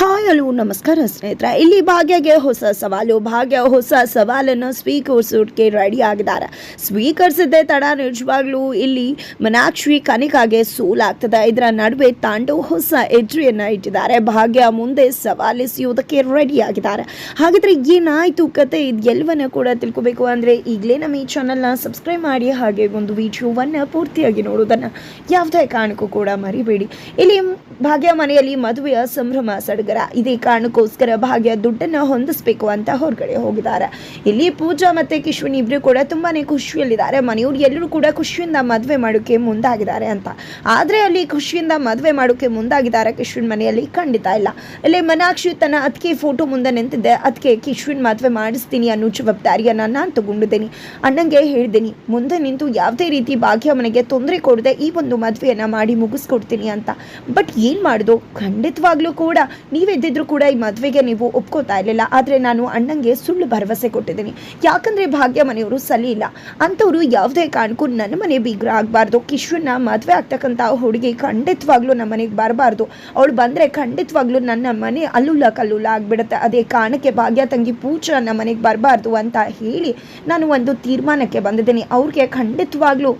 Hi, hello, ನಮಸ್ಕಾರ ಸ್ನೇಹಿತರ. ಇಲ್ಲಿ ಭಾಗ್ಯಗೆ ಹೊಸ ಸವಾಲು. ಭಾಗ್ಯ ಹೊಸ ಸವಾಲನ್ನು ಸ್ವೀಕರಿಸೋಕ್ಕೆ ರೆಡಿ ಆಗಿದ್ದಾರೆ. ಸ್ವೀಕರಿಸಿದ್ದೆ ತಡ ನಿಜವಾಗ್ಲೂ ಇಲ್ಲಿ ಮನಾಕ್ಷಿ ಕನಿಕಾಗೆ ಸೋಲಾಗ್ತದೆ. ಇದರ ನಡುವೆ ತಾಂಡು ಹೊಸ ಹೆಜ್ಜೆಯನ್ನು ಇಟ್ಟಿದ್ದಾರೆ. ಭಾಗ್ಯ ಮುಂದೆ ಸವಾಲಿಸುವುದಕ್ಕೆ ರೆಡಿ ಆಗಿದ್ದಾರೆ. ಹಾಗಾದ್ರೆ ಏನಾಯಿತು? ಕತೆ ಇದು ಎಲ್ಲವನ್ನ ಕೂಡ ತಿಳ್ಕೊಬೇಕು. ಅಂದರೆ ಈಗಲೇ ನಮ್ಮ ಈ ಚಾನಲ್ನ ಸಬ್ಸ್ಕ್ರೈಬ್ ಮಾಡಿ, ಹಾಗೆ ಒಂದು ವಿಡಿಯೋವನ್ನು ಪೂರ್ತಿಯಾಗಿ ನೋಡೋದನ್ನು ಯಾವುದೇ ಕಾರಣಕ್ಕೂ ಕೂಡ ಮರಿಬೇಡಿ. ಇಲ್ಲಿ ಭಾಗ್ಯ ಮನೆಯಲ್ಲಿ ಮದುವೆಯ ಸಂಭ್ರಮ ಸಡಗರ. ಇದೇ ಕಾರಣಕ್ಕೋಸ್ಕರ ಭಾಗ್ಯ ದುಡ್ಡನ್ನು ಹೊಂದಿಸ್ಬೇಕು ಅಂತ ಹೊರಗಡೆ ಹೋಗಿದ್ದಾರೆ. ಇಲ್ಲಿ ಪೂಜಾ ಮತ್ತೆ ಕಿಶ್ವಿನ್ ಇಬ್ರು ಕೂಡ ತುಂಬಾನೇ ಖುಷಿಯಲ್ಲಿದ್ದಾರೆ. ಮನೆಯವರು ಎಲ್ಲರೂ ಕೂಡ ಖುಷಿಯಿಂದ ಮದುವೆ ಮಾಡೋಕೆ ಮುಂದಾಗಿದ್ದಾರೆ ಅಂತ. ಆದರೆ ಅಲ್ಲಿ ಖುಷಿಯಿಂದ ಮದುವೆ ಮಾಡೋಕೆ ಮುಂದಾಗಿದ್ದಾರೆ ಕಿಶ್ವಿನ್ ಮನೆಯಲ್ಲಿ ಖಂಡಿತ ಇಲ್ಲ. ಇಲ್ಲಿ ಮನಾಕ್ಷಿ ತನ್ನ ಅದಕ್ಕೆ ಫೋಟೋ ಮುಂದೆ ನಿಂತಿದ್ದೆ ಅದಕ್ಕೆ ಕಿಶ್ವಿನ್, ಮದುವೆ ಮಾಡಿಸ್ತೀನಿ ಅನ್ನೋ ಜವಾಬ್ದಾರಿಯನ್ನು ನಾನು ತಗೊಂಡಿದ್ದೀನಿ. ಅಣ್ಣಂಗೆ ಹೇಳಿದ್ದೀನಿ, ಮುಂದೆ ನಿಂತು ಯಾವುದೇ ರೀತಿ ಭಾಗ್ಯ ಮನೆಗೆ ತೊಂದರೆ ಕೊಡದೆ ಈ ಒಂದು ಮದುವೆಯನ್ನು ಮಾಡಿ ಮುಗಿಸ್ಕೊಡ್ತೀನಿ ಅಂತ. ಬಟ್ ಏನು ಮಾಡೋದು? ಖಂಡಿತವಾಗ್ಲೂ ಕೂಡ ನೀವೆದ್ದಿದ್ರು ಕೂಡ ಈ ಮದುವೆಗೆ ನೀವು ಒಪ್ಕೋತಾ ಇರಲಿಲ್ಲ. ಆದರೆ ನಾನು ಅಣ್ಣಂಗೆ ಸುಳ್ಳು ಭರವಸೆ ಕೊಟ್ಟಿದ್ದೀನಿ. ಯಾಕಂದರೆ ಭಾಗ್ಯ ಮನೆಯವರು ಸಲಿ ಇಲ್ಲ. ಅಂಥವ್ರು ಯಾವುದೇ ಕಾರಣಕ್ಕೂ ನನ್ನ ಮನೆ ಬೀಗ್ರ ಆಗಬಾರ್ದು. ಕಿಶ್ವನ್ನ ಮದುವೆ ಆಗ್ತಕ್ಕಂಥ ಹುಡುಗಿ ಖಂಡಿತವಾಗ್ಲೂ ನಮ್ಮ ಮನೆಗೆ ಬರಬಾರ್ದು. ಅವಳು ಬಂದರೆ ಖಂಡಿತವಾಗ್ಲೂ ನನ್ನ ಮನೆ ಅಲ್ಲುಲ್ಲ ಕಲ್ಲುಲ್ಲ ಆಗಿಬಿಡುತ್ತೆ. ಅದೇ ಕಾರಣಕ್ಕೆ ಭಾಗ್ಯ ತಂಗಿ ಪೂಜಾ ನಮ್ಮ ಮನೆಗೆ ಬರಬಾರ್ದು ಅಂತ ಹೇಳಿ ನಾನು ಒಂದು ತೀರ್ಮಾನಕ್ಕೆ ಬಂದಿದ್ದೀನಿ. ಅವ್ರಿಗೆ ಖಂಡಿತವಾಗ್ಲೂ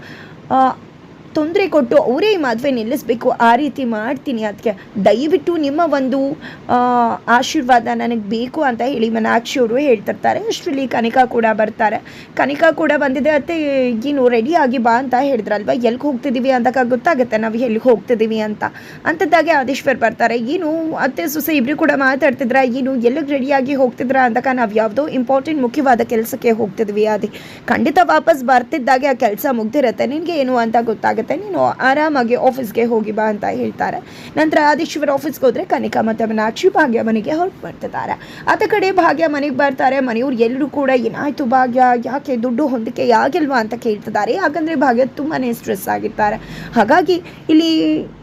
ತೊಂದರೆ ಕೊಟ್ಟು ಅವರೇ ಈ ಮದುವೆ ನಿಲ್ಲಿಸಬೇಕು, ಆ ರೀತಿ ಮಾಡ್ತೀನಿ ಅದಕ್ಕೆ ದಯವಿಟ್ಟು ನಿಮ್ಮ ಒಂದು ಆಶೀರ್ವಾದ ನನಗೆ ಬೇಕು ಅಂತ ಹೇಳಿ ಮನಾಕ್ಷಿ ಅವರು ಹೇಳ್ತಿರ್ತಾರೆ. ಅಷ್ಟರಲ್ಲಿ ಕನಿಕಾ ಕೂಡ ಬರ್ತಾರೆ. ಕನಿಕಾ ಕೂಡ ಬಂದಿದೆ, ಅತ್ತೆ ಏನು ರೆಡಿಯಾಗಿ ಬಾ ಅಂತ ಹೇಳಿದ್ರಲ್ವ? ಎಲ್ಲಿಗೆ ಹೋಗ್ತಿದ್ದೀವಿ ಅಂದಾಗ ಗೊತ್ತಾಗುತ್ತೆ ನಾವು ಎಲ್ಲಿಗೆ ಹೋಗ್ತಿದ್ದೀವಿ ಅಂತ. ಅಂಥದ್ದಾಗೆ ಆದೇಶ್ವರ್ ಬರ್ತಾರೆ. ಏನು, ಅತ್ತೆ, ಸೊಸೆ ಇಬ್ಬರು ಕೂಡ ಮಾತಾಡ್ತಿದ್ರ? ಏನು ಎಲ್ಲಿಗೆ ರೆಡಿಯಾಗಿ ಹೋಗ್ತಿದ್ರ ಅಂದಾಗ ನಾವು ಯಾವುದೋ ಇಂಪಾರ್ಟೆಂಟ್ ಮುಖ್ಯವಾದ ಕೆಲಸಕ್ಕೆ ಹೋಗ್ತಿದ್ವಿ ಅದೇ ಖಂಡಿತ ವಾಪಸ್ ಬರ್ತಿದ್ದಾಗೆ ಆ ಕೆಲಸ ಮುಗ್ದಿರುತ್ತೆ. ನಿನಗೆ ಏನು ಅಂತ ಗೊತ್ತಾಗುತ್ತೆ. ನೀನು ಆರಾಮಾಗಿ ಆಫೀಸ್ಗೆ ಹೋಗಿ ಬಾ ಅಂತ ಹೇಳ್ತಾರೆ. ನಂತರ ಆದೇಶ್ವರ ಆಫೀಸ್ಗೆ ಹೋದರೆ ಕನಿಕಾ ಮತ್ತು ಮೀನಾಕ್ಷಿ ಭಾಗ್ಯ ಮನೆಗೆ ಹೊರಟು ಬರ್ತಿದ್ದಾರೆ ಆತ ಕಡೆ ಭಾಗ್ಯ ಮನೆಗೆ ಬರ್ತಾರೆ. ಮನೆಯವ್ರು ಎಲ್ಲರೂ ಕೂಡ ಏನಾಯ್ತು ಭಾಗ್ಯ? ಯಾಕೆ ದುಡ್ಡು ಹೊಂದಿಕೆ ಆಗಿಲ್ವಾ ಅಂತ ಕೇಳ್ತಿದ್ದಾರೆ. ಯಾಕಂದರೆ ಭಾಗ್ಯ ತುಂಬಾ ಸ್ಟ್ರೆಸ್ ಆಗಿರ್ತಾರೆ. ಹಾಗಾಗಿ ಇಲ್ಲಿ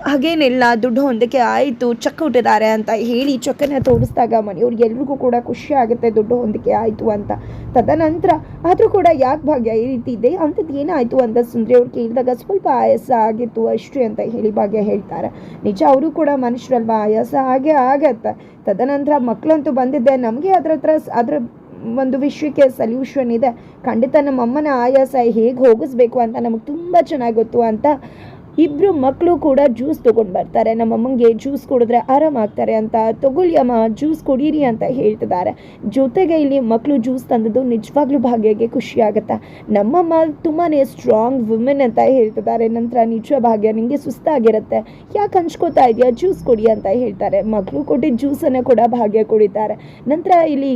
ಹಾಗೇನಿಲ್ಲ, ದುಡ್ಡು ಹೊಂದಿಕೆ ಆಯಿತು ಚಕ್ಕ ಹುಟ್ಟಿದ್ದಾರೆ ಅಂತ ಹೇಳಿ ಚೆಕ್ಕನ್ನು ತೋರಿಸಿದಾಗ ಮನೆಯವ್ರಿಗೆ ಎಲ್ರಿಗೂ ಕೂಡ ಖುಷಿ ಆಗುತ್ತೆ, ದುಡ್ಡು ಹೊಂದಿಕೆ ಆಯಿತು ಅಂತ. ತದನಂತರ ಆದರೂ ಕೂಡ ಯಾಕೆ ಭಾಗ್ಯ ಈ ರೀತಿ ಇದೆ? ಅಂಥದ್ದು ಏನಾಯಿತು ಅಂತ ಸುಂದ್ರಿ ಅವ್ರು ಕೇಳಿದಾಗ ಸ್ವಲ್ಪ ಆಯಾಸ ಆಗಿತ್ತು, ಅಷ್ಟು ಅಂತ ಹೇಳಿ ಭಾಗ್ಯ ಹೇಳ್ತಾರೆ. ನಿಜ, ಅವರು ಕೂಡ ಮನುಷ್ಯರಲ್ವಾ? ಆಯಾಸ ಹಾಗೆ ಆಗತ್ತೆ. ತದನಂತರ ಮಕ್ಕಳಂತೂ ಬಂದಿದ್ದೆ ನಮಗೆ ಅದ್ರ ಹತ್ರ ಅದ್ರ ಒಂದು ವಿಷಯಕ್ಕೆ ಸಲ್ಯೂಷನ್ ಇದೆ. ಖಂಡಿತ ನಮ್ಮ ಅಮ್ಮನ ಆಯಾಸ ಹೇಗೆ ಹೋಗಿಸ್ಬೇಕು ಅಂತ ನಮಗೆ ತುಂಬ ಚೆನ್ನಾಗಿ ಗೊತ್ತು ಅಂತ ಇಬ್ಬರು ಮಕ್ಕಳು ಕೂಡ ಜ್ಯೂಸ್ ತೊಗೊಂಡು ಬರ್ತಾರೆ. ನಮ್ಮಮ್ಮಂಗೆ ಜ್ಯೂಸ್ ಕುಡಿದ್ರೆ ಆರಾಮಾಗ್ತಾರೆ ಅಂತ ತಗೊಳ್ಳಿ ಅಮ್ಮ, ಜ್ಯೂಸ್ ಕುಡೀರಿ ಅಂತ ಹೇಳ್ತಿದ್ದಾರೆ. ಜೊತೆಗೆ ಇಲ್ಲಿ ಮಕ್ಕಳು ಜ್ಯೂಸ್ ತಂದದ್ದು ನಿಜವಾಗ್ಲೂ ಭಾಗ್ಯಗೆ ಖುಷಿ ಆಗುತ್ತೆ ನಮ್ಮಮ್ಮ ತುಂಬಾ ಸ್ಟ್ರಾಂಗ್ ವುಮೆನ್ ಅಂತ ಹೇಳ್ತಿದ್ದಾರೆ. ನಂತರ ನಿಜ ಭಾಗ್ಯ ನಿಮಗೆ ಸುಸ್ತಾಗಿರುತ್ತೆ. ಯಾಕೆ ಹಂಚ್ಕೋತಾ ಇದೆಯಾ? ಜ್ಯೂಸ್ ಕೊಡಿ ಅಂತ ಹೇಳ್ತಾರೆ. ಮಕ್ಕಳು ಕೊಟ್ಟಿದ್ದ ಜ್ಯೂಸನ್ನು ಕೂಡ ಭಾಗ್ಯ ಕುಡಿತಾರೆ. ನಂತರ ಇಲ್ಲಿ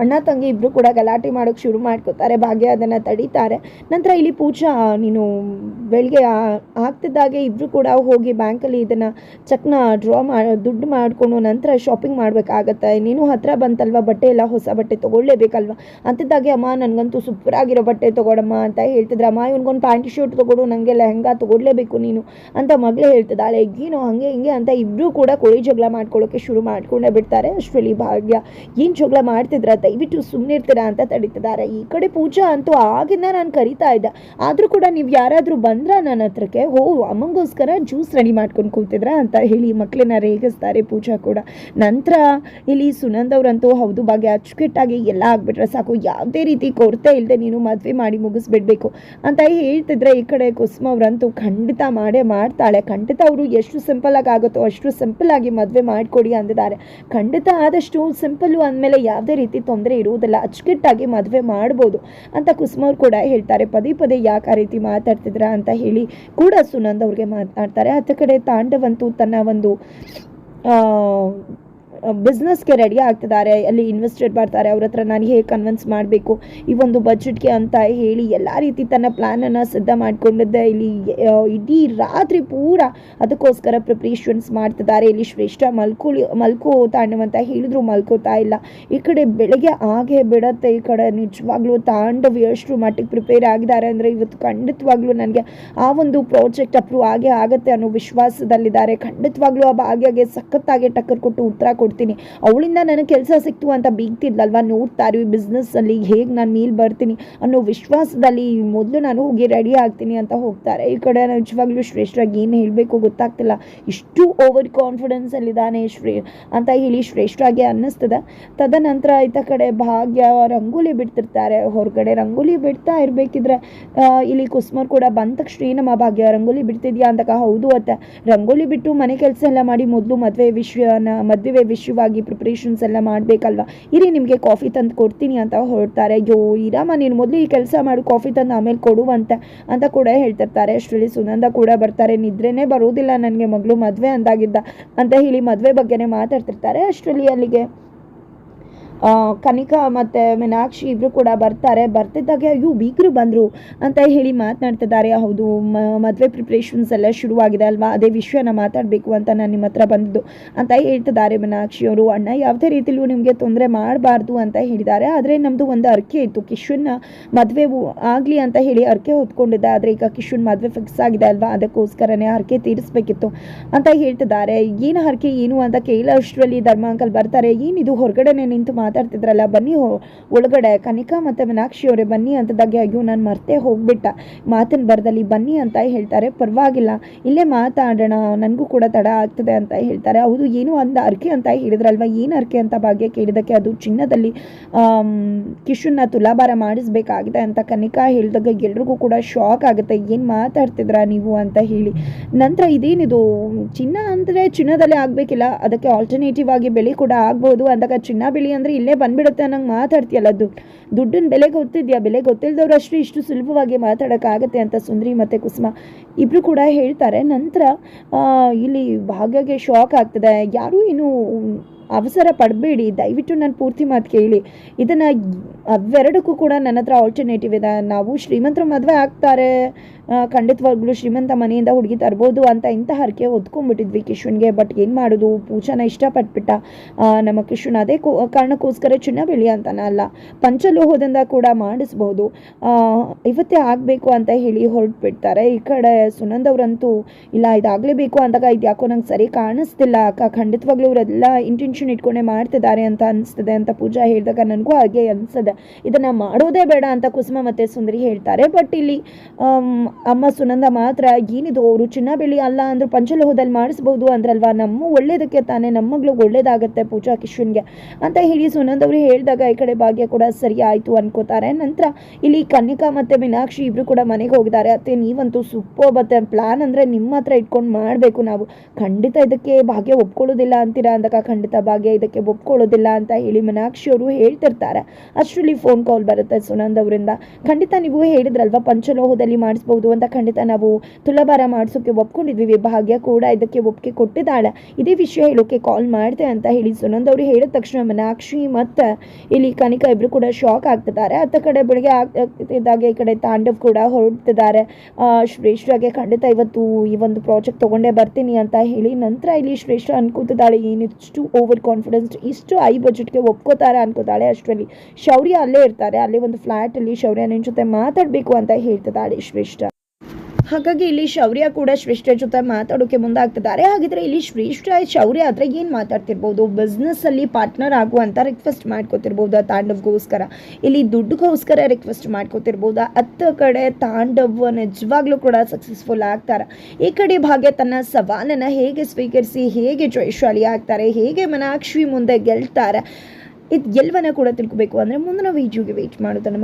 ಅಣ್ಣ ತಂಗಿ ಇಬ್ಬರು ಕೂಡ ಗಲಾಟೆ ಮಾಡೋಕ್ಕೆ ಶುರು ಮಾಡ್ಕೋತಾರೆ, ಭಾಗ್ಯ ಅದನ್ನು ತಡೀತಾರೆ. ನಂತರ ಇಲ್ಲಿ ಪೂಜಾ ನೀನು ಬೆಳಗ್ಗೆ ಆಗ್ತಿದ್ದಾಗೆ ಇಬ್ಬರು ಕೂಡ ಹೋಗಿ ಬ್ಯಾಂಕಲ್ಲಿ ಇದನ್ನು ಚೆಕ್ನ ಡ್ರಾ ಮಾಡಿ ದುಡ್ಡು ಮಾಡಿಕೊಂಡು ನಂತರ ಶಾಪಿಂಗ್ ಮಾಡಬೇಕಾಗತ್ತೆ. ನೀನು ಹತ್ರ ಬಂತಲ್ವ, ಬಟ್ಟೆ ಎಲ್ಲ, ಹೊಸ ಬಟ್ಟೆ ತೊಗೊಳ್ಳೇಬೇಕಲ್ವ? ಅಂತಿದ್ದಾಗೆ, ಅಮ್ಮ, ನನಗಂತೂ ಸೂಪರ್ ಆಗಿರೋ ಬಟ್ಟೆ ತೊಗೊಡಮ್ಮ ಅಂತ ಹೇಳ್ತಿದ್ರೆ, ಅಮ್ಮ, ಇವನಿಗೊಂದು ಪ್ಯಾಂಟ್ ಶರ್ಟ್ ತೊಗೊಡು ನನಗೆ ಲೆಹಂಗಾ ತೊಗೊಳ್ಳೇಬೇಕು ನೀನು? ಅಂತ ಮಗಳೇ ಹೇಳ್ತಿದ್ದಾಳೆ. ಏನು, ಹಂಗೆ, ಹಿಂಗೆ? ಅಂತ ಇಬ್ಬರು ಕೂಡ ಕೋಳಿ ಜಗಳ ಮಾಡ್ಕೊಳ್ಳೋಕೆ ಶುರು ಮಾಡ್ಕೊಂಡೇ ಬಿಡ್ತಾರೆ. ಅಷ್ಟರಲ್ಲಿ ಭಾಗ್ಯ, ಏನು ಜಗಳ ಮಾಡ್ತಿದ್ರ? ದಯವಿಟ್ಟು ಸುಮ್ಮನೆ ಇರ್ತೀರಾ ಅಂತ ತಡೀತಿದ್ದಾರೆ. ಈ ಕಡೆ ಪೂಜಾ ಅಂತೂ ಆಗಿಂದ ನಾನು ಕರಿತಾ ಇದ್ದೆ. ಆದರೂ ಕೂಡ ನೀವು ಯಾರಾದರೂ ಬಂದ್ರ ನನ್ನ ಹತ್ರಕ್ಕೆ? ಹೋ ಅಮ್ಮಂಗೋಸ್ಕರ ಜ್ಯೂಸ್ ರೆಡಿ ಮಾಡ್ಕೊಂಡು ಕೂತಿದ್ರ ಅಂತ ಹೇಳಿ ಮಕ್ಕಳನ್ನ ರೇಗಿಸ್ತಾರೆ ಪೂಜಾ ಕೂಡ. ನಂತರ ಇಲ್ಲಿ ಸುನಂದ್ ಅವರಂತೂ ಹೌದು, ಭಾಗ್ಯ ಅಚ್ಚುಕಟ್ಟಾಗಿ ಎಲ್ಲ ಆಗ್ಬಿಟ್ರೆ ಸಾಕು. ಯಾವುದೇ ರೀತಿ ಕೊರತೆ ಇಲ್ಲದೆ ನೀನು ಮದುವೆ ಮಾಡಿ ಮುಗಿಸ್ಬಿಡ್ಬೇಕು ಅಂತ ಹೇಳ್ತಿದ್ರೆ ಈ ಕಡೆ ಕುಸುಮ ಅವರಂತೂ ಖಂಡಿತ ಮಾಡೇ ಮಾಡ್ತಾಳೆ. ಖಂಡಿತ ಅವರು ಎಷ್ಟು ಸಿಂಪಲ್ ಆಗಿ ಆಗುತ್ತೋ ಅಷ್ಟು ಸಿಂಪಲ್ ಆಗಿ ಮದುವೆ ಮಾಡಿಕೊಡಿ ಅಂದಿದ್ದಾರೆ. ಖಂಡಿತ ಆದಷ್ಟು ಸಿಂಪಲ್ಲು ಅಂದಮೇಲೆ ಯಾವುದೇ ರೀತಿ ತೊಂದರೆ ಇರುವುದಿಲ್ಲ. ಅಚ್ಚುಕಟ್ಟಾಗಿ ಮದುವೆ ಮಾಡ್ಬೋದು ಅಂತ ಕುಸುಮ ಅವ್ರು ಕೂಡ ಹೇಳ್ತಾರೆ. ಪದೇ ಪದೇ ಯಾಕೆ ಆ ರೀತಿ ಮಾತಾಡ್ತಿದ್ರ ಅಂತ ಹೇಳಿ ಕೂಡ ಸುನಂದ್ ಅವ್ರಿಗೆ ಮಾತಾಡ್ತಾರೆ. ಆತ ಕಡೆ ತಾಂಡವಂತೂ ತನ್ನ ಒಂದು ಬಿಸ್ನೆಸ್ಗೆ ರೆಡಿ ಆಗ್ತಿದ್ದಾರೆ, ಅಲ್ಲಿ ಇನ್ವೆಸ್ಟೆಡ್ ಮಾಡ್ತಾರೆ, ಅವ್ರ ಹತ್ರ ನಾನು ಹೇಗೆ ಕನ್ವಿನ್ಸ್ ಮಾಡಬೇಕು? ಈ ಒಂದು ಬಜೆಟ್ಗೆ ಅಂತ ಹೇಳಿ ಎಲ್ಲ ರೀತಿ ತನ್ನ ಪ್ಲ್ಯಾನನ್ನು ಸಿದ್ಧ ಮಾಡಿಕೊಂಡಿದ್ದೆ. ಇಲ್ಲಿ ಇಡೀ ರಾತ್ರಿ ಪೂರ ಅದಕ್ಕೋಸ್ಕರ ಪ್ರಿಪ್ರೇಷನ್ಸ್ ಮಾಡ್ತಿದ್ದಾರೆ. ಇಲ್ಲಿ ಶ್ರೇಷ್ಠ ಮಲ್ಕೊಳ್ಳಿ ಮಲ್ಕೋ ತಾಂಡವಂತ ಹೇಳಿದ್ರು, ಮಲ್ಕೋತಾ ಇಲ್ಲ. ಈ ಕಡೆ ಬೆಳಗ್ಗೆ ಹಾಗೆ ಬಿಡತ್ತೆ. ಈ ಕಡೆ ನಿಜವಾಗ್ಲೂ ತಾಂಡವ್ ಎಷ್ಟು ಮಟ್ಟಿಗೆ ಪ್ರಿಪೇರ್ ಆಗಿದ್ದಾರೆ ಅಂದರೆ ಇವತ್ತು ಖಂಡಿತವಾಗ್ಲೂ ನನಗೆ ಆ ಒಂದು ಪ್ರಾಜೆಕ್ಟ್ ಅಪ್ರೂವ್ ಆಗೇ ಆಗುತ್ತೆ ಅನ್ನೋ ವಿಶ್ವಾಸದಲ್ಲಿದ್ದಾರೆ. ಖಂಡಿತವಾಗ್ಲೂ ಆ ಭಾಗ್ಯಗೆ ಸಖತ್ತಾಗಿ ಟಕ್ಕರ್ ಕೊಟ್ಟು ಉತ್ತರ ಕೊಡ್ತಾರೆ. ಕೊಡ್ತೀನಿ ಅವಳಿಂದ ನನಗೆ ಕೆಲಸ ಸಿಕ್ತು ಅಂತ ಬೀಗ್ತಿದ್ಲಲ್ವ? ನೋಡ್ತಾ ಈ ಬಿಸ್ನೆಸ್ಸಲ್ಲಿ ಹೇಗೆ ನಾನು ಮೇಲೆ ಬರ್ತೀನಿ ಅನ್ನೋ ವಿಶ್ವಾಸದಲ್ಲಿ ಮೊದಲು ನಾನು ಹೋಗಿ ರೆಡಿ ಆಗ್ತೀನಿ ಅಂತ ಹೋಗ್ತಾರೆ. ಈ ಕಡೆ ನಿಜವಾಗ್ಲೂ ಶ್ರೇಷ್ಠವಾಗಿ ಏನು ಹೇಳಬೇಕು ಗೊತ್ತಾಗ್ತಿಲ್ಲ. ಇಷ್ಟು ಓವರ್ ಕಾನ್ಫಿಡೆನ್ಸಲ್ಲಿದ್ದಾನೆ ಶ್ರೇ, ಅಂತ ಹೇಳಿ ಶ್ರೇಷ್ಠವಾಗಿ ಅನ್ನಿಸ್ತದೆ. ತದನಂತರ ಈತ ಕಡೆ ಭಾಗ್ಯ ರಂಗೋಲಿ ಬಿಡ್ತಿರ್ತಾರೆ. ಹೊರಗಡೆ ರಂಗೋಲಿ ಬಿಡ್ತಾ ಇರಬೇಕಿದ್ರೆ ಇಲ್ಲಿ ಕುಸ್ಮರ್ ಕೂಡ ಬಂದ ತಕ್ಷಣ ನಮ್ಮ ಭಾಗ್ಯ, ರಂಗೋಲಿ ಬಿಡ್ತಿದ್ಯಾ? ಅಂತಕ, ಹೌದು ಅತ್ತ. ರಂಗೋಲಿ ಬಿಟ್ಟು ಮನೆ ಕೆಲಸ ಎಲ್ಲ ಮಾಡಿ ಮೊದಲು ಮದುವೆ ವಿಷಯನ ಮದುವೆ ವಿಷಯವಾಗಿ ಪ್ರಿಪ್ರೇಷನ್ಸ್ ಎಲ್ಲ ಮಾಡಬೇಕಲ್ವ? ಇರಿ ನಿಮಗೆ ಕಾಫಿ ತಂದು ಕೊಡ್ತೀನಿ ಅಂತ ಹೊರಡ್ತಾರೆ. ಅಯ್ಯೋ ಇರಮ್ಮ ನೀನು ಮೊದಲು ಈ ಕೆಲಸ ಮಾಡು ಕಾಫಿ ತಂದು ಆಮೇಲೆ ಕೊಡುವಂತೆ ಅಂತ ಕೂಡ ಹೇಳ್ತಿರ್ತಾರೆ. ಅಷ್ಟರಲ್ಲಿ ಸುನಂದ ಕೂಡ ಬರ್ತಾರೆ. ನಿದ್ರೆನೇ ಬರೋದಿಲ್ಲ ನನಗೆ ಮಗಳು ಮದುವೆ ಅಂದಾಗಿದ್ದ ಅಂತ ಹೇಳಿ ಮದುವೆ ಬಗ್ಗೆನೇ ಮಾತಾಡ್ತಿರ್ತಾರೆ ಅಷ್ಟರಲ್ಲಿ ಅಲ್ಲಿಗೆ. ಕನಿಕಾ ಮತ್ತು ಮೀನಾಕ್ಷಿ ಇಬ್ಬರು ಕೂಡ ಬರ್ತಾರೆ. ಬರ್ತಿದ್ದಾಗೆ ಅಯ್ಯೋ, ಬೀಗರು ಬಂದರು ಅಂತ ಹೇಳಿ ಮಾತನಾಡ್ತಿದ್ದಾರೆ. ಹೌದು ಮದುವೆ ಪ್ರಿಪ್ರೇಷನ್ಸ್ ಎಲ್ಲ ಶುರುವಾಗಿದೆ ಅಲ್ವಾ? ಅದೇ ವಿಷಯನ ಮಾತಾಡಬೇಕು ಅಂತ ನಾನು ನಿಮ್ಮ ಹತ್ರ ಬಂದಿದ್ದು ಅಂತ ಹೇಳ್ತಿದ್ದಾರೆ ಮೀನಾಕ್ಷಿ ಅವರು. ಅಣ್ಣ, ಯಾವುದೇ ರೀತಿಲೂ ನಿಮಗೆ ತೊಂದರೆ ಮಾಡಬಾರ್ದು ಅಂತ ಹೇಳಿದ್ದಾರೆ. ಆದರೆ ನಮ್ಮದು ಒಂದು ಅರ್ಕೆ ಇತ್ತು. ಕಿಶುನ್ನ ಮದುವೆ ಆಗಲಿ ಅಂತ ಹೇಳಿ ಅರ್ಕೆ ಹೊತ್ಕೊಂಡಿದ್ದೆ. ಆದರೆ ಈಗ ಕಿಶುನ್ ಮದುವೆ ಫಿಕ್ಸ್ ಆಗಿದೆ ಅಲ್ವಾ? ಅದಕ್ಕೋಸ್ಕರನೇ ಹರಕೆ ತೀರಿಸಬೇಕಿತ್ತು ಅಂತ ಹೇಳ್ತಿದ್ದಾರೆ. ಏನು ಹರಕೆ, ಏನು ಅಂತ ಕೇಳೋ ಅಷ್ಟರಲ್ಲಿ ಧರ್ಮ ಅಂಕಲ್ ಬರ್ತಾರೆ. ಏನಿದು, ಹೊರಗಡೆನೆ ನಿಂತು ಮಾತಾಡ್ತಿದ್ರಲ್ಲ, ಬನ್ನಿ ಒಳಗಡೆ. ಕನಿಕಾ ಮತ್ತು ಮೀನಾಕ್ಷಿ ಅವರೇ, ಬನ್ನಿ ಅಂತದಾಗೆ, ಅಯ್ಯೋ, ನಾನು ಮರ್ತೇ ಹೋಗ್ಬಿಟ್ಟ. ಮಾತಿನ ಬರದಲ್ಲಿ ಬನ್ನಿ ಅಂತ ಹೇಳ್ತಾರೆ. ಪರವಾಗಿಲ್ಲ. ಇಲ್ಲೇ ಮಾತಾಡೋಣ. ನನಗೂ ಕೂಡ ತಡ ಆಗ್ತದೆ ಅಂತ ಹೇಳ್ತಾರೆ. ಹೌದು, ಏನು ಒಂದು ಅರ್ಕೆ ಅಂತ ಹೇಳಿದ್ರಲ್ವ? ಏನು ಅರ್ಕೆ ಅಂತ ಭಾಗ್ಯ ಕೇಳಿದಕ್ಕೆ ಅದು ಚಿನ್ನದಲ್ಲಿ ಕಿಶುನ್ನ ತುಲಾಭಾರ ಮಾಡಿಸ್ಬೇಕಾಗಿದೆ ಅಂತ ಕನಿಕಾ ಹೇಳಿದಾಗ ಎಲ್ರಿಗೂ ಕೂಡ ಶಾಕ್ ಆಗುತ್ತೆ. ಏನು ಮಾತಾಡ್ತಿದ್ರಾ ನೀವು ಅಂತ ಹೇಳಿ. ನಂತರ ಇದೇನಿದು? ಚಿನ್ನ ಅಂದರೆ ಚಿನ್ನದಲ್ಲೇ ಆಗಬೇಕಿಲ್ಲ. ಅದಕ್ಕೆ ಆಲ್ಟರ್ನೇಟಿವ್ ಆಗಿ ಬೆಳೆ ಕೂಡ ಆಗ್ಬೋದು. ಅಂದಾಗ ಚಿನ್ನ ಬೆಳೆ ಅಂದರೆ ಇಲ್ಲೇ ಬಂದ್ಬಿಡುತ್ತೆ ಅನ್ನಂಗೆ ಮಾತಾಡ್ತೀಯಲ್ಲ ದುಡ್ಡು ದುಡ್ಡಿನ ಬೆಲೆ ಗೊತ್ತಿದ್ಯಾ ಬೆಲೆ ಗೊತ್ತಿಲ್ಲದವ್ರು ಅಷ್ಟು ಇಷ್ಟು ಸುಲಭವಾಗಿ ಮಾತಾಡೋಕ್ಕಾಗತ್ತೆ ಅಂತ ಸುಂದ್ರಿ ಮತ್ತು ಕುಸುಮ. ಇಬ್ಬರು ಕೂಡ ಹೇಳ್ತಾರೆ, ನಂತರ ಇಲ್ಲಿ ಭಾಗ್ಯಗೆ ಶಾಕ್ ಆಗ್ತದೆ. ಯಾರೂ ಏನು ಅವಸರ ಪಡಬೇಡಿ. ದಯವಿಟ್ಟು ನಾನು ಪೂರ್ತಿ ಮಾತು ಕೇಳಿ. ಇದನ್ನು ಅವೆರಡಕ್ಕೂ ಕೂಡ ನನ್ನ ಹತ್ರ ಆಲ್ಟರ್ನೇಟಿವ್ ಇದೆ. ನಾವು ಶ್ರೀಮಂತರು ಮದುವೆ ಆಗ್ತಾರೆ. ಖಂಡಿತವಾಗ್ಲೂ ಶ್ರೀಮಂತ ಮನೆಯಿಂದ ಹುಡುಗಿ ತರ್ಬೋದು ಅಂತ ಇಂಥ ಹರಕೆ ಹೊತ್ಕೊಂಡ್ಬಿಟ್ಟಿದ್ವಿ ಕಿಶನ್ಗೆ. ಬಟ್ ಏನು ಮಾಡೋದು? ಪೂಜಾನ ಇಷ್ಟಪಟ್ಬಿಟ್ಟ. ನಮ್ಮ ಕಿಶುನ್ ಅದೇ ಕಾರಣಕ್ಕೋಸ್ಕರ ಚಿನ್ನ ಬೆಳಿ ಅಂತನ ಅಲ್ಲ. ಪಂಚಲೋಹದಿಂದ ಕೂಡ ಮಾಡಿಸ್ಬೋದು. ಇವತ್ತೇ ಆಗಬೇಕು ಅಂತ ಹೇಳಿ ಹೊರಟ್ಬಿಡ್ತಾರೆ. ಈ ಕಡೆ ಸುನಂದವ್ರಂತೂ ಇಲ್ಲ, ಇದಾಗಲೇಬೇಕು ಅಂದಾಗ ಇದು ಯಾಕೋ ನಂಗೆ ಸರಿ ಕಾಣಿಸ್ತಿಲ್ಲ. ಅಕ್ಕ, ಖಂಡಿತವಾಗ್ಲೂ ಇವರೆಲ್ಲ ಇಂಟೆನ್ಷನ್ ಇಟ್ಕೊಂಡೇ ಮಾಡ್ತಿದ್ದಾರೆ ಅಂತ ಅನಿಸ್ತದೆ ಅಂತ ಪೂಜಾ ಹೇಳಿದಾಗ ನನಗೂ ಹಾಗೆ ಅನಿಸ್ತದೆ. ಇದನ್ನು ಮಾಡೋದೇ ಬೇಡ ಅಂತ ಕುಸುಮ ಮತ್ತು ಸುಂದರಿ ಹೇಳ್ತಾರೆ. ಬಟ್ ಇಲ್ಲಿ ಅಮ್ಮ ಸುನಂದ ಮಾತ್ರ ಏನಿದು ಅವರು ಚಿನ್ನ ಬೆಳಿ ಅಲ್ಲ ಅಂದ್ರು ಪಂಚಲೋಹದಲ್ಲಿ ಮಾಡಿಸ್ಬೋದು ಅಂದ್ರಲ್ವಾ? ನಮ್ಮ ಒಳ್ಳೇದಕ್ಕೆ ತಾನೇ, ನಮ್ಮ ಮಗಳು ಒಳ್ಳೇದಾಗುತ್ತೆ ಪೂಜಾ ಕಿಶನ್ಗೆ ಅಂತ ಹೇಳಿ ಸುನಂದ್ ಅವರು ಹೇಳಿದಾಗ ಈ ಕಡೆ ಭಾಗ್ಯ ಕೂಡ ಸರಿ ಆಯಿತು ಅನ್ಕೋತಾರೆ. ನಂತರ ಇಲ್ಲಿ ಕನ್ನಿಕಾ ಮತ್ತು ಮೀನಾಕ್ಷಿ ಇಬ್ಬರು ಕೂಡ ಮನೆಗೆ ಹೋಗಿದ್ದಾರೆ. ಅತ್ತೆ, ನೀವಂತೂ ಸೂಪರ್ ಬತ್ತೆ ಪ್ಲಾನ್ ಅಂದರೆ ನಿಮ್ಮ ಹತ್ರ ಇಟ್ಕೊಂಡು ಮಾಡಬೇಕು ನಾವು. ಖಂಡಿತ ಇದಕ್ಕೆ ಭಾಗ್ಯ ಒಪ್ಕೊಳ್ಳೋದಿಲ್ಲ ಅಂತೀರಾ ಅಂದಾಗ ಖಂಡಿತ ಭಾಗ್ಯ ಇದಕ್ಕೆ ಒಪ್ಕೊಳ್ಳೋದಿಲ್ಲ ಅಂತ ಹೇಳಿ ಮೀನಾಕ್ಷಿ ಅವರು ಹೇಳ್ತಿರ್ತಾರೆ. ಅಷ್ಟರಲ್ಲಿ ಫೋನ್ ಕಾಲ್ ಬರುತ್ತೆ ಸುನಂದ್ ಅವರಿಂದ. ಖಂಡಿತ ನೀವು ಹೇಳಿದ್ರಲ್ವಾ, ಪಂಚಲೋಹದಲ್ಲಿ ಮಾಡಿಸ್ಬೋದು ಅಂತ ಖಂಡಿತ ನಾವು ತುಲಾಭಾರ ಮಾಡಿಸೋಕ್ಕೆ ಒಪ್ಕೊಂಡಿದ್ವಿ. ಭಾಗ್ಯ ಕೂಡ ಇದಕ್ಕೆ ಒಪ್ಪಿಗೆ ಕೊಟ್ಟಿದ್ದಾಳೆ. ಇದೇ ವಿಷಯ ಹೇಳೋಕ್ಕೆ ಕಾಲ್ ಮಾಡಿದೆ ಅಂತ ಹೇಳಿ ಸುನಂದ್ ಅವರು ಹೇಳಿದ ತಕ್ಷಣ ಮೀನಾಕ್ಷಿ ಮತ್ತು ಇಲ್ಲಿ ಕನಿಕಾ ಇಬ್ಬರು ಕೂಡ ಶಾಕ್ ಆಗ್ತಿದ್ದಾರೆ. ಅತ್ತ ಕಡೆ ಬೆಳಗ್ಗೆ ಆಗ್ತಿದ್ದಾಗ ಈ ಕಡೆ ತಾಂಡವ್ ಕೂಡ ಹೊರಡ್ತಿದ್ದಾರೆ. ಶ್ರೇಷ್ಠಗೆ ಖಂಡಿತ ಇವತ್ತು ಈ ಒಂದು ಪ್ರಾಜೆಕ್ಟ್ ತೊಗೊಂಡೇ ಬರ್ತೀನಿ ಅಂತ ಹೇಳಿ ನಂತರ ಇಲ್ಲಿ ಶ್ರೇಷ್ಠ ಅನ್ಕೋತಿದ್ದಾಳೆ, ಏನಿಷ್ಟು ಓವರ್ ಕಾನ್ಫಿಡೆನ್ಸ್ ಇಷ್ಟು ಐ ಬಜೆಟ್ಗೆ ಒಪ್ಕೋತಾರೆ ಅನ್ಕೋತಾಳೆ ಅಷ್ಟರಲ್ಲಿ ಶೌರ್ಯ ಅಲ್ಲೇ ಇರ್ತಾರೆ. ಅಲ್ಲೇ ಒಂದು ಫ್ಲ್ಯಾಟಲ್ಲಿ ಶೌರ್ಯ ನಿನ್ನ ಜೊತೆ ಮಾತಾಡಬೇಕು ಅಂತ ಹೇಳ್ತಿದ್ದಾಳೆ ಶ್ರೇಷ್ಠ. ಹಾಗಾಗಿ ಇಲ್ಲಿ ಶೌರ್ಯ ಕೂಡ ಶ್ರೇಷ್ಠ ಜೊತೆ ಮಾತಾಡೋಕೆ ಮುಂದಾಗ್ತಿದ್ದಾರೆ. ಹಾಗಿದ್ರೆ ಇಲ್ಲಿ ಶ್ರೇಷ್ಠ ಶೌರ್ಯ ಆದರೆ ಏನು ಮಾತಾಡ್ತಿರ್ಬೋದು? ಬಿಸ್ನೆಸ್ಸಲ್ಲಿ ಪಾರ್ಟ್ನರ್ ಆಗುವಂತ ರಿಕ್ವೆಸ್ಟ್ ಮಾಡ್ಕೋತಿರ್ಬೋದು ತಾಂಡವ್ಗೋಸ್ಕರ? ಇಲ್ಲಿ ದುಡ್ಡುಗೋಸ್ಕರ ರಿಕ್ವೆಸ್ಟ್ ಮಾಡ್ಕೋತಿರ್ಬೋದು? ಹತ್ತ ಕಡೆ ತಾಂಡವ್ ನಿಜವಾಗ್ಲೂ ಕೂಡ ಸಕ್ಸಸ್ಫುಲ್ ಆಗ್ತಾರ? ಈ ಕಡೆ ಭಾಗ್ಯ ತನ್ನ ಸವಾಲನ್ನ ಹೇಗೆ ಸ್ವೀಕರಿಸಿ, ಹೇಗೆ ಜೈಶಾಲಿ ಆಗ್ತಾರೆ, ಹೇಗೆ ಮನಾಕ್ಷಿ ಮುಂದೆ ಗೆಲ್ತಾರೆ? ಇದು ಎಲ್ಲವನ್ನ ಕೂಡ ತಿಳ್ಕೊಬೇಕು. ಅಂದರೆ ಮುಂದಿನ ವೀಡಿಯೋಗೆ ವೇಟ್ ಮಾಡೋದನ್ನು